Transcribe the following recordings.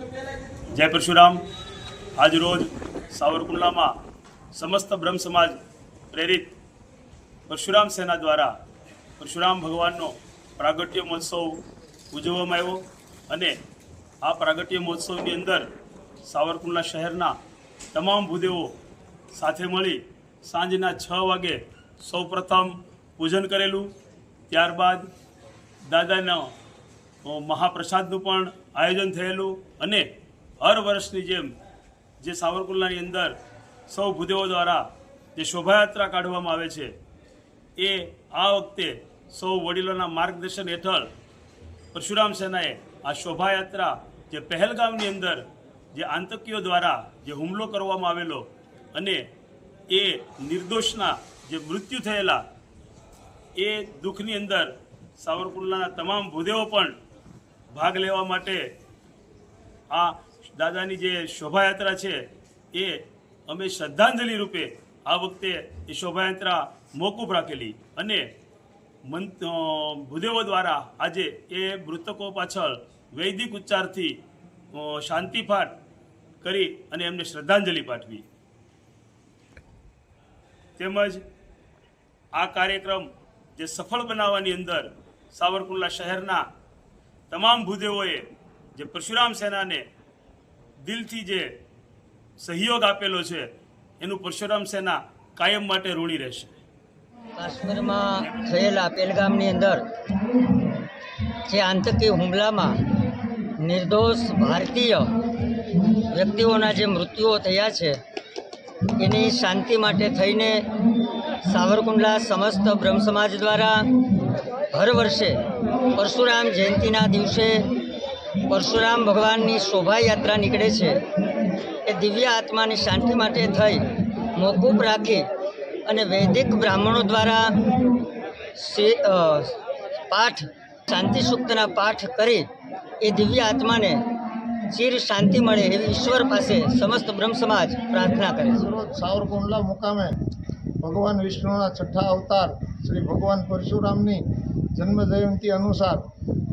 જય પરશુરામ આજ રોજ સાવરકુંડલામાં સમસ્ત બ્રહ્મ સમાજ પ્રેરિત પરશુરામ સેના દ્વારા પરશુરામ ભગવાનનો પ્રાગટ્ય મહોત્સવ ઉજવવામાં આવ્યો અને આ પ્રાગટ્ય મહોત્સવની અંદર સાવરકુંડલા શહેરના તમામ ભૂદેવો સાથે મળી સાંજના છ વાગે સૌપ્રથમ પૂજન કરેલું. ત્યારબાદ દાદાના મહાપ્રસાદનું પણ આયોજન થયેલું અને હર વર્ષની જેમ જે સાવરકુંડલાની અંદર સૌ ભૂદેવો દ્વારા જે શોભાયાત્રા કાઢવામાં આવે છે, એ આ વખતે સૌ વડીલોના માર્ગદર્શન હેઠળ પરશુરામ સેનાએ આ શોભાયાત્રા જે પહેલગામની અંદર જે આતંકીઓ દ્વારા જે હુમલો કરવામાં આવેલો અને એ નિર્દોષના જે મૃત્યુ થયેલા, એ દુઃખની અંદર સાવરકુંડલાના તમામ ભૂદેવો પણ ભાગ લેવા માટે આ દાદાની જે શોભાયાત્રા છે, એ અમે શ્રદ્ધાંજલિ રૂપે આ વખતે એ શોભાયાત્રા મોકૂફ રાખેલી અને મન ભૂદેવો દ્વારા આજે એ મૃતકો પાછળ વૈદિક ઉચ્ચારથી શાંતિપાઠ કરી અને એમને શ્રદ્ધાંજલિ પાઠવી. તેમજ આ કાર્યક્રમ જે સફળ બનાવવાની અંદર સાવરકુંડલા શહેરના તમામ ભૂદેવોએ જે પરશુરામ સેનાને દિલથી જે સહયોગ આપેલો છે, એનું પરશુરામ સેના કાયમ માટે ઋણી રહેશે. કાશ્મીરમાં થયેલા પેલગામની અંદર જે આતંકી હુમલામાં નિર્દોષ ભારતીય વ્યક્તિઓના જે મૃત્યુઓ થયા છે, એની શાંતિ માટે થઈને સાવરકુંડલા સમસ્ત બ્રહ્મ સમાજ દ્વારા હર વર્ષે પરશુરામ જયંતિના દિવસે પરશુરામ ભગવાનની શોભાયાત્રા નીકળે છે. એ દિવ્ય આત્માની શાંતિ માટે થઈ મોકૂફ રાખી અને વૈદિક બ્રાહ્મણો દ્વારા પાઠ શાંતિ સૂક્તના પાઠ કરી એ દિવ્ય આત્માને ચીર શાંતિ મળે એવી ઈશ્વર પાસે સમસ્ત બ્રહ્મ સમાજ પ્રાર્થના કરે છે. રોજ સાવરકુંડલા મુકામે ભગવાન વિષ્ણુના છઠ્ઠા અવતાર શ્રી ભગવાન પરશુરામની જન્મ જયંતિ અનુસાર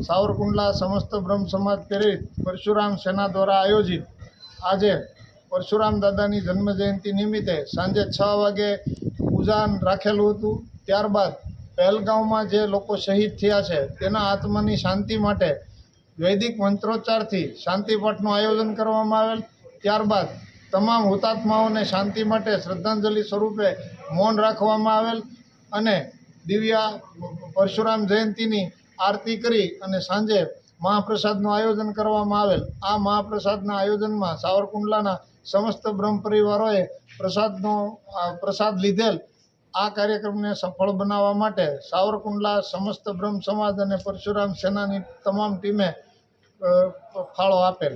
સાવરકુંડલા સમસ્ત બ્રહ્મ સમાજ પ્રેરિત પરશુરામ સેના દ્વારા આયોજિત આજે પરશુરામ દાદાની જન્મજયંતી નિમિત્તે સાંજે છ વાગે પૂજાન રાખેલું હતું. ત્યારબાદ પહેલગાંવમાં જે લોકો શહીદ થયા છે, તેના આત્માની શાંતિ માટે વૈદિક મંત્રોચ્ચારથી શાંતિપાઠનું આયોજન કરવામાં આવેલ. ત્યારબાદ તમામ હુતાત્માઓને શાંતિ માટે શ્રદ્ધાંજલિ સ્વરૂપે મૌન રાખવામાં આવેલ અને દિવ્ય પરશુરામ જયંતિની આરતી કરી અને સાંજે મહાપ્રસાદનું આયોજન કરવામાં આવેલ. આ મહાપ્રસાદના આયોજનમાં સાવરકુંડલાના સમસ્ત બ્રહ્મ પરિવારોએ પ્રસાદનો પ્રસાદ લીધેલ. આ કાર્યક્રમને સફળ બનાવવા માટે સાવરકુંડલા સમસ્ત બ્રહ્મ સમાજ અને પરશુરામ સેનાની તમામ ટીમે ફાળો આપેલ.